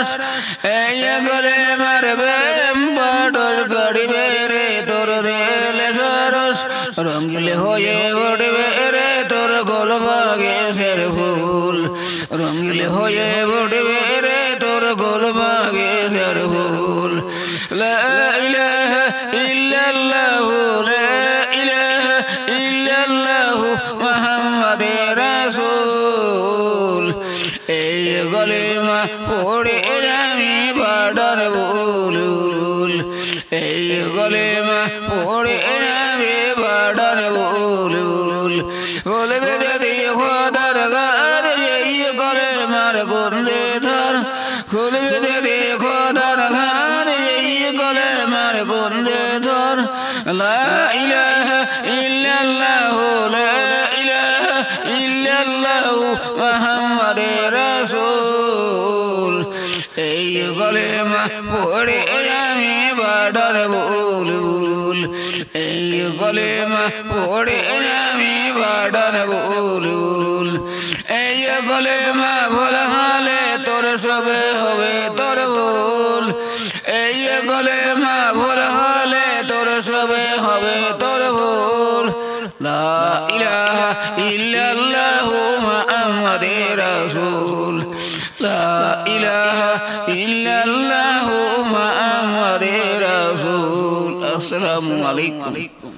সরস এই গলে মারবে বটস করিবে রে, তোর দেল সরস। রঙ্গিলে হয়ে উঠবে রে, তোর গোল বাগেশের ফুল। রঙ্গিলে হয়ে উঠবে রে, তোর গোল বাগেশের ফুল। লা এই গলিমা পড়ে আমি বাডার বুলুল। এই গলিমা পড়ে আমি বাডার বুলুল। বলবে যদি খোদার গার এই গন্ধে ধর। খুলবে যদি খোদার ঘর এই গন্ধে ধর। ইল্লাল্লাহু এই গলেমা পড়ে আমি বাডার বুলবুল। এই গলেমা পড়ে আমি বাডার বুলবুল। এই গলেমা ভোলা হলে তোর সবে হবে তোর ভুল। এই গলেমা ভোলা হলে তোর সবে হবে তোর ভুল। লা ইলাহা ইল্লাল্লাহু। ইল্লাল্লাহু মুহাম্মাদুর রাসূল। আলাইকুম।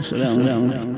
ফুটিল নবীন ফুল আসসালামু আলাইকুম